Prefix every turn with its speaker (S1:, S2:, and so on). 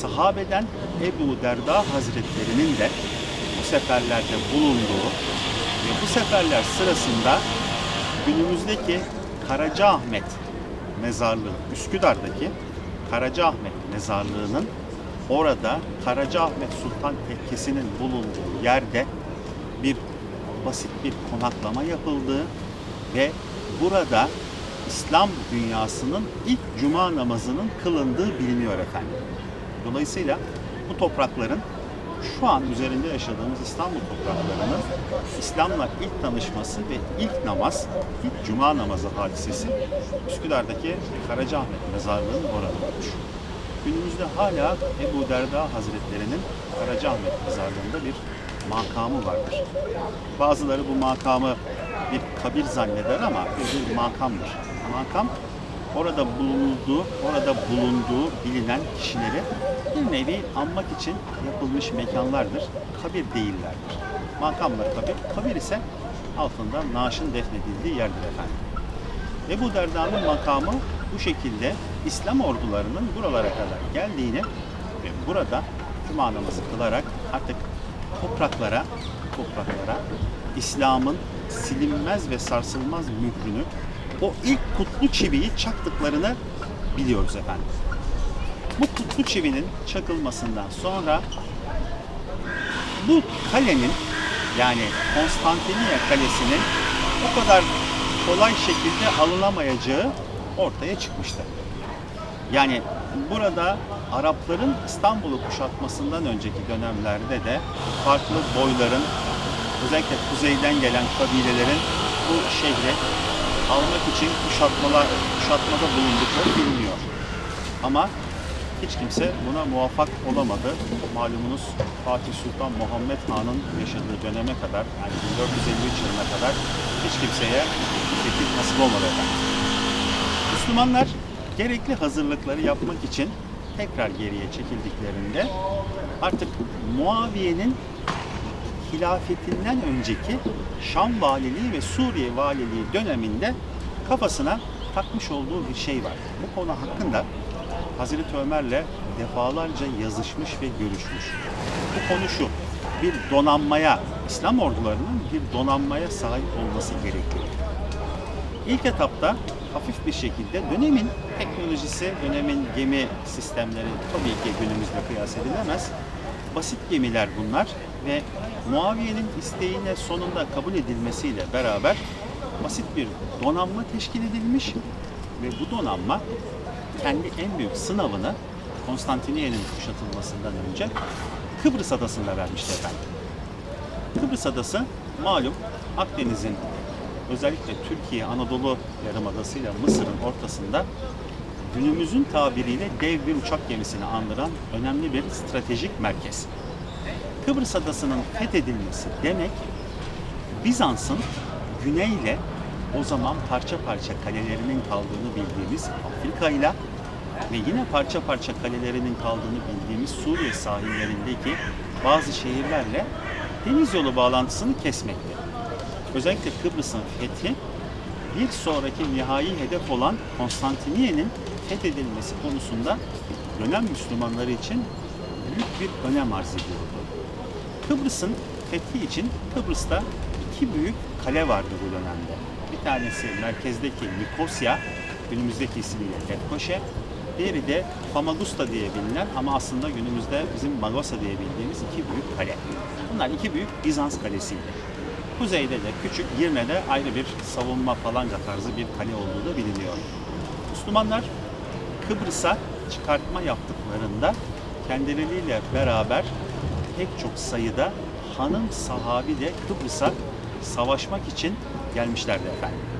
S1: sahabeden Ebu Derda Hazretlerinin de bu seferlerde bulunduğu ve bu seferler sırasında günümüzdeki Karacaahmet mezarlığı, Üsküdar'daki Karacaahmet mezarlığının orada Karacaahmet Sultan Tekkesi'nin bulunduğu yerde bir basit bir konaklama yapıldığı ve burada İslam dünyasının ilk cuma namazının kılındığı biliniyor efendim. Dolayısıyla bu toprakların şu an üzerinde yaşadığımız İstanbul topraklarının İslam'la ilk tanışması ve ilk namaz, ilk cuma namazı hadisesi Üsküdar'daki Karacaahmet mezarlığının orada olmuş. Günümüzde hala Ebu Derda Hazretlerinin Karacaahmet mezarlığında bir makamı vardır. Bazıları bu makamı bir kabir zanneder ama bir makamdır. Makam orada bulunduğu, orada bulunduğu bilinen kişileri bir nevi anmak için yapılmış mekanlardır. Kabir değillerdir. Makamlar kabir, kabir ise altında naaşın defnedildiği yerdir efendim. Ebu Derda'nın makamı bu şekilde İslam ordularının buralara kadar geldiğini ve burada cuma namazı kılarak artık topraklara, topraklara İslam'ın silinmez ve sarsılmaz mührünü, o ilk kutlu çiviyi çaktıklarını biliyoruz efendim. Bu kutlu çivinin çakılmasından sonra bu kalenin yani Konstantiniye Kalesi'nin o kadar kolay şekilde alınamayacağı ortaya çıkmıştı. Yani burada Arapların İstanbul'u kuşatmasından önceki dönemlerde de farklı boyların özellikle kuzeyden gelen kabilelerin bu şehri almak için kuşatmalar, kuşatmada bulundukları biliniyor. Ama hiç kimse buna muvaffak olamadı. Malumunuz Fatih Sultan Muhammed Han'ın yaşadığı döneme kadar yani 1453 yılına kadar hiç kimseye fikir nasip olmadı efendim. Müslümanlar gerekli hazırlıkları yapmak için tekrar geriye çekildiklerinde artık Muaviye'nin hilafetinden önceki Şam valiliği ve Suriye valiliği döneminde kafasına takmış olduğu bir şey var. Bu konu hakkında Hazreti Ömer'le defalarca yazışmış ve görüşmüş. Bu konu şu, bir donanmaya, İslam ordularının bir donanmaya sahip olması gerekiyor. İlk etapta hafif bir şekilde dönemin teknolojisi, dönemin gemi sistemleri tabii ki günümüzle kıyas edilemez. Basit gemiler bunlar ve Muaviye'nin isteğine sonunda kabul edilmesiyle beraber basit bir donanma teşkil edilmiş ve bu donanma kendi en büyük sınavını Konstantiniye'nin kuşatılmasından önce Kıbrıs adasında vermişti efendim. Kıbrıs adası malum Akdeniz'in özellikle Türkiye Anadolu Yarımadası ile Mısır'ın ortasında günümüzün tabiriyle dev bir uçak gemisini andıran önemli bir stratejik merkez. Kıbrıs adasının fethedilmesi demek Bizans'ın güneyle o zaman parça parça kalelerinin kaldığını bildiğimiz Afrika ile ve yine parça parça kalelerinin kaldığını bildiğimiz Suriye sahillerindeki bazı şehirlerle deniz yolu bağlantısını kesmekti. Özellikle Kıbrıs'ın fethi bir sonraki nihai hedef olan Konstantiniye'nin fethedilmesi konusunda dönem Müslümanları için büyük bir önem arz ediyordu. Kıbrıs'ın fethi için Kıbrıs'ta iki büyük kale vardı bu dönemde. Bir tanesi merkezdeki Nikosya, günümüzdeki ismiyle Lefkoşe. Diğeri de Famagusta diye bilinen ama aslında günümüzde bizim Magosa diye bildiğimiz iki büyük kale. Bunlar iki büyük Bizans kalesiydi. Kuzeyde de küçük Girne'de ayrı bir savunma falanca tarzı bir kale olduğu da biliniyor. Müslümanlar Kıbrıs'a çıkartma yaptıklarında kendileriyle beraber pek çok sayıda hanım sahabi de Kıbrıs'a savaşmak için gelmişlerdi efendim.